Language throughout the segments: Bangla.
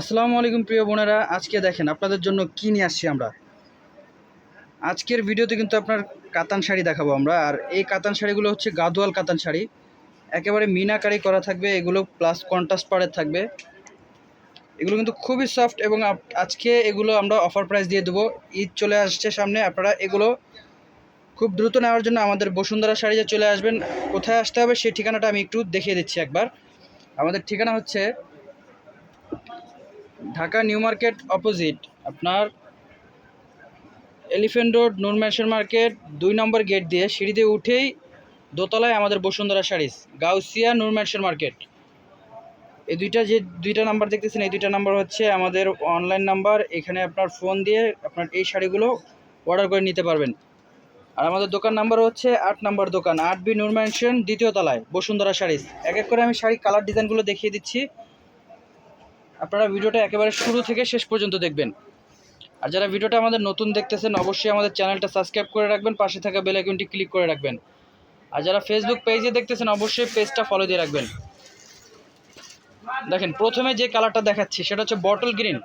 আসসালামু আলাইকুম প্রিয় বোনেরা, আজকে দেখেন আপনাদের জন্য কি নিয়ে আসছি আমরা। আজকের ভিডিওতে কিন্তু আপনার কাতান শাড়ি দেখাবো আমরা, আর এই কাতান শাড়িগুলো হচ্ছে গাদোয়াল কাতান শাড়ি। একেবারে মিনাকারি করা থাকবে, এগুলো প্লাস কন্ট্রাস্ট পাড়ের থাকবে। এগুলো কিন্তু খুবই সফট এবং আজকে এগুলো আমরা অফার প্রাইস দিয়ে দেবো। ঈদ চলে আসছে সামনে, আপনারা এগুলো খুব দ্রুত নেওয়ার জন্য আমাদের বসুন্ধরা শাড়িতে চলে আসবেন। কোথায় আসতে হবে সেই ঠিকানাটা আমি একটু দেখিয়ে দিচ্ছি একবার। আমাদের ঠিকানা হচ্ছে ঢাকা নিউ মার্কেট অপোজিট। আপনার elephant road Noor mansion market, দুই নম্বর গেট দিয়ে সিঁড়ি দিয়ে উঠেই দোতলায় আমাদের বসুন্ধরা শাড়িস গাউসিয়া নূর ম্যানশন মার্কেট। এই দুইটা যে দুইটা নাম্বার দেখতেছেন, এই দুইটা নাম্বার হচ্ছে আমাদের অনলাইন নাম্বার। এখানে আপনার ফোন দিয়ে আপনার এই শাড়িগুলো অর্ডার করে নিতে পারবেন। আর আমাদের দোকান নাম্বার হচ্ছে আট নাম্বার দোকান, আট বি নূর ম্যানশন, দ্বিতীয় তলায়, বসুন্ধরা শাড়িস এক এক করে আমি শাড়ি কালার ডিজাইনগুলো দেখিয়ে দিচ্ছি। আপনারা ভিডিওটা একেবারে শুরু থেকে শেষ পর্যন্ত দেখবেন। আর যারা ভিডিওটা আমাদের নতুন দেখতেছেন, অবশ্যই আমাদের চ্যানেলটা সাবস্ক্রাইব করে রাখবেন, পাশে থাকা বেল আইকনটি ক্লিক করে রাখবেন। আর যারা ফেসবুক পেজে দেখতেছেন, অবশ্যই পেজটা ফলো দিয়ে রাখবেন। দেখেন, প্রথমে যে কালারটা দেখাচ্ছি, সেটা হচ্ছে বটল গ্রিন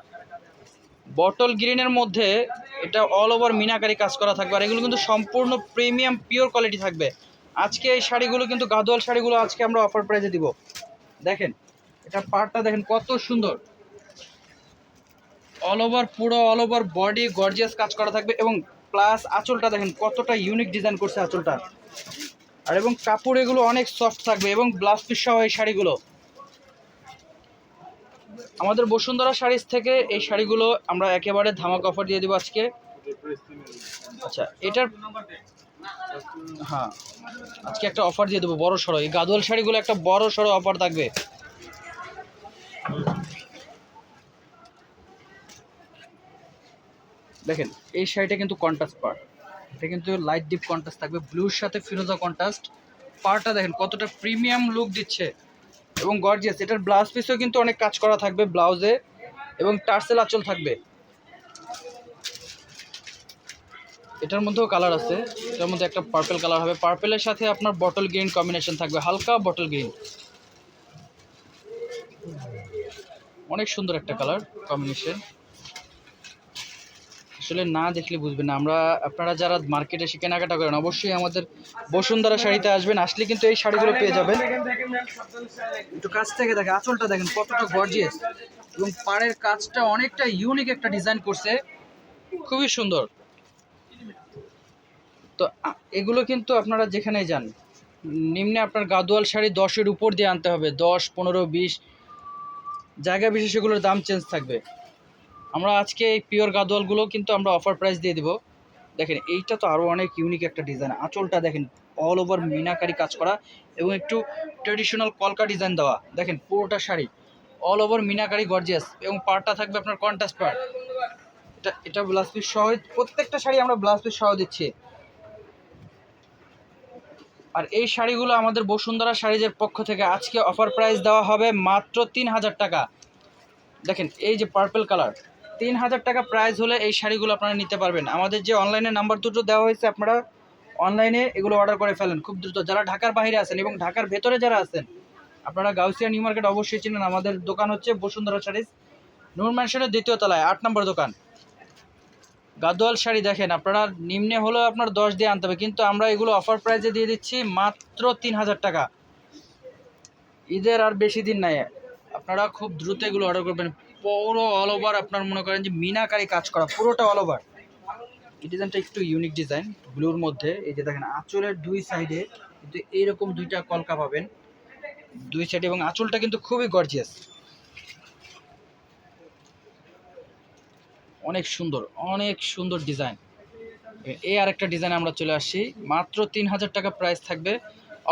বটল গ্রিনের মধ্যে এটা অল ওভার মিনাকারি কাজ করা থাকবে, আর এগুলো কিন্তু সম্পূর্ণ প্রিমিয়াম পিওর কোয়ালিটি থাকবে। আজকে এই শাড়িগুলো কিন্তু গাদোয়াল শাড়িগুলো আজকে আমরা অফার প্রাইজে দিব। দেখেন এটা পার্টটা দেখেন কত সুন্দর। অল ওভার পুরো অল ওভার বডি গর্জিয়াস কাজ করা থাকবে এবং প্লাস আঁচলটা দেখেন কতটা ইউনিক ডিজাইন করছে আঁচলটা। আর এবং কাপড় এগুলো অনেক সফট থাকবে এবং ব্লাউজ পিস সহ এই শাড়িগুলো। আমাদের বসুন্ধরা শাড়িজ থেকে এই শাড়িগুলো আমরা একেবারে ধামাক অফার দিয়ে দেবো আজকে। আচ্ছা এটার হ্যাঁ আজকে একটা অফার দিয়ে দেবো, বড় সড়ো। এই গাদোয়াল শাড়িগুলো একটা বড় সড়ো অফার থাকবে। দেখেন, এই শাড়িটা কিন্তু কন্ট্রাস্ট পার্ট এটা কিন্তু লাইট ডিপ কন্ট্রাস্ট থাকবে। ব্লুর সাথে ফিরোজা কন্ট্রাস্ট পার্টটা দেখেন, কতটা প্রিমিয়াম লুক দিচ্ছে। এবং গর্জিয়াস এটার ব্লাউজ পিসেও কিন্তু অনেক কাজ করা থাকবে ব্লাউজে এবং টার্সেল আঁচল থাকবে। এটার মধ্যেও কালার আছে। এটার মধ্যে একটা পার্পল কালার হবে। পার্পেলের সাথে আপনার বটল গ্রিন কম্বিনেশন থাকবে। হালকা বটল গ্রিন অনেক সুন্দর একটা কালার কম্বিনেশন আসলে না দেখলে বুঝবেন না। আমরা, আপনারা যারা মার্কেটে এসে কেনাকাটা করেন, অবশ্যই আমাদের বসুন্ধরা শাড়িতে আসবেন। আসলে কিন্তু এই শাড়িগুলো পেয়ে যাবেন। একটু কাছ থেকে দেখেন, আঁচলটা দেখেন কতটা গর্জিয়াস এবং পাড়ের কাজটা অনেকটা ইউনিক একটা ডিজাইন করছে। খুবই সুন্দর। তো এগুলো কিন্তু আপনারা যেখানেই যান, নিম্নে আপনার গাদোয়াল শাড়ি দশের উপর দিয়ে আনতে হবে। দশ, পনেরো, বিশ জায়গা বিশেষ এগুলোর দাম চেঞ্জ থাকবে। আমরা আজকে এই পিওর গাদোয়ালগুলো কিন্তু আমরা অফার প্রাইস দিয়ে দিব। দেখেন, এইটা তো আরও অনেক ইউনিক একটা ডিজাইন আঁচলটা দেখেন অল ওভার মিনাকারি কাজ করা এবং একটু ট্রেডিশনাল কলকা ডিজাইন দেওয়া। দেখেন, পুরোটা sari all over meenakari gorgeous এবং পার্টটা থাকবে আপনার কন্টাস্ট পার্ট এটা এটা ব্লাউজ পিস সহ, প্রত্যেকটা শাড়ি আমরা ব্লাউজ পিস সহ দিচ্ছি। আর এই শাড়িগুলো আমাদের বসুন্ধরা শাড়িজের পক্ষ থেকে আজকে অফার প্রাইস দেওয়া হবে মাত্র তিন হাজার টাকা। দেখেন, এই যে পার্পল কালার তিন হাজার টাকা প্রাইস হলে এই শাড়িগুলো আপনারা নিতে পারবেন। আমাদের যে অনলাইনে নাম্বার দুটো দেওয়া হয়েছে, আপনারা অনলাইনে এগুলো অর্ডার করে ফেলেন। খুব দ্রুত। যারা ঢাকার বাইরে আছেন এবং ঢাকার ভেতরে যারা আছেন, আপনারা গাউসিয়া নিউ মার্কেট অবশ্যই চিনেন। আমাদের দোকান হচ্ছে বসুন্ধরা শাড়িজ, নূর ম্যানশনের দ্বিতীয় তলায়, আট নম্বর দোকান। গাদোয়াল শাড়ি দেখেন, আপনারা নিম্নে হলেও আপনার দশ দিয়ে আনতে হবে, কিন্তু আমরা এগুলো অফার প্রাইসে দিয়ে দিচ্ছি মাত্র তিন হাজার টাকা। ঈদের আর বেশি দিন নাই। আপনারা খুব দ্রুত এগুলো অর্ডার করবেন। পুরো অল ওভার আপনার মনে করেন যে মিনাকারি কাজ করা, পুরোটা অল ওভার এই ডিজাইনটা একটু ইউনিক ডিজাইন ব্লুর মধ্যে। এই যে দেখেন, আঁচলের দুই সাইডে কিন্তু এইরকম দুইটা কলকা পাবেন। দুই সাইডে এবং আঁচলটা কিন্তু খুবই গর্জিয়াস অনেক সুন্দর অনেক সুন্দর ডিজাইন এই আরেকটা ডিজাইন আমরা চলে আসছি মাত্র তিন হাজার টাকা প্রাইস থাকবে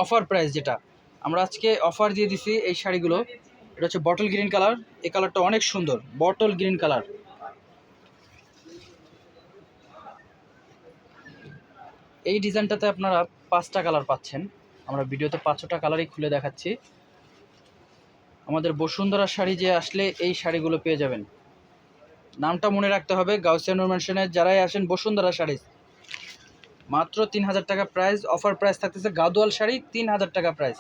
অফার প্রাইস যেটা। আমরা আজকে অফার দিয়ে দিছি এই শাড়িগুলো। এটা হচ্ছে বটল গ্রিন কালার এই কালারটা অনেক সুন্দর বটল গ্রিন কালার এই ডিজাইনটাতে আপনারা পাঁচটা কালার পাচ্ছেন। আমরা ভিডিওতে পাঁচটা কালারই খুলে দেখাচ্ছি। আমাদের বসুন্ধরা শাড়ি যে আসলে এই শাড়িগুলো পেয়ে যাবেন। নামটা মনে রাখতে হবে, গাউসিয়া নূর ম্যানশনে যারাই আসেন বসুন্ধরা শাড়ি। মাত্র তিন হাজার টাকা প্রাইস অফার প্রাইস থাকতেছে গাদোয়াল শাড়ি, তিন হাজার টাকা প্রাইস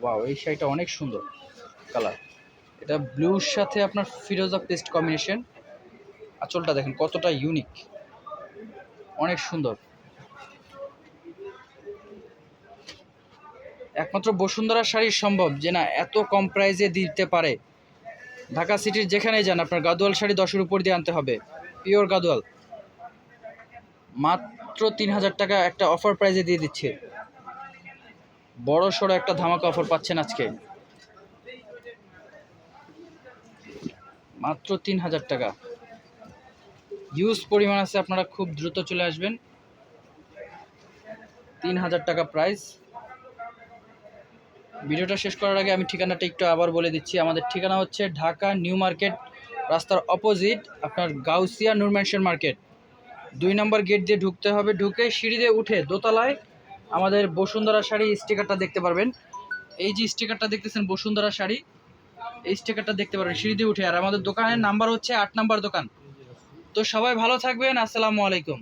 ওয়াও এই শাড়িটা অনেক সুন্দর কালার এটা ব্লুর সাথে আপনার ফিরোজা পেস্ট কম্বিনেশন আঁচলটা দেখেন কতটা ইউনিক অনেক সুন্দর। একমাত্র বসুন্ধরা শাড়ি সম্ভব যে না এত কম প্রাইজে দিতে পারে। ঢাকা সিটির যেখানেই যান, আপনার গাদোয়াল শাড়ি দশের উপর দিয়ে আনতে হবে। পিওর গাদোয়াল। মাত্র তিন হাজার টাকা একটা অফার প্রাইজে দিয়ে দিচ্ছে। বড় সড়ো একটা ধামাকা অফার পাচ্ছেন আজকে। মাত্র তিন হাজার টাকা। হিউজ পরিমাণ আছে, আপনারা খুব দ্রুত চলে আসবেন। তিন হাজার টাকা প্রাইস ভিডিওটা শেষ করার আগে আমি ঠিকানাটা একটু আবার বলে দিচ্ছি। আমাদের ঠিকানা হচ্ছে ঢাকা নিউ মার্কেট, রাস্তার অপোজিট আপনার গাউসিয়া নূর ম্যানশন মার্কেট। দুই নম্বর গেট দিয়ে ঢুকতে হবে, ঢুকে সিঁড়ি দিয়ে উঠে দোতলায় আমাদের বসুন্ধরা শাড়ি স্টিকারটা দেখতে পারবেন। এই যে স্টিকারটা দেখতেছেন বসুন্ধরা শাড়ি, এই স্টিকারটা দেখতে পারবেন, সিঁড়ি দিয়ে উঠে। আর আমাদের দোকানের নাম্বার হচ্ছে আট নাম্বার দোকান। তো সবাই ভালো থাকবেন, আসসালামু আলাইকুম।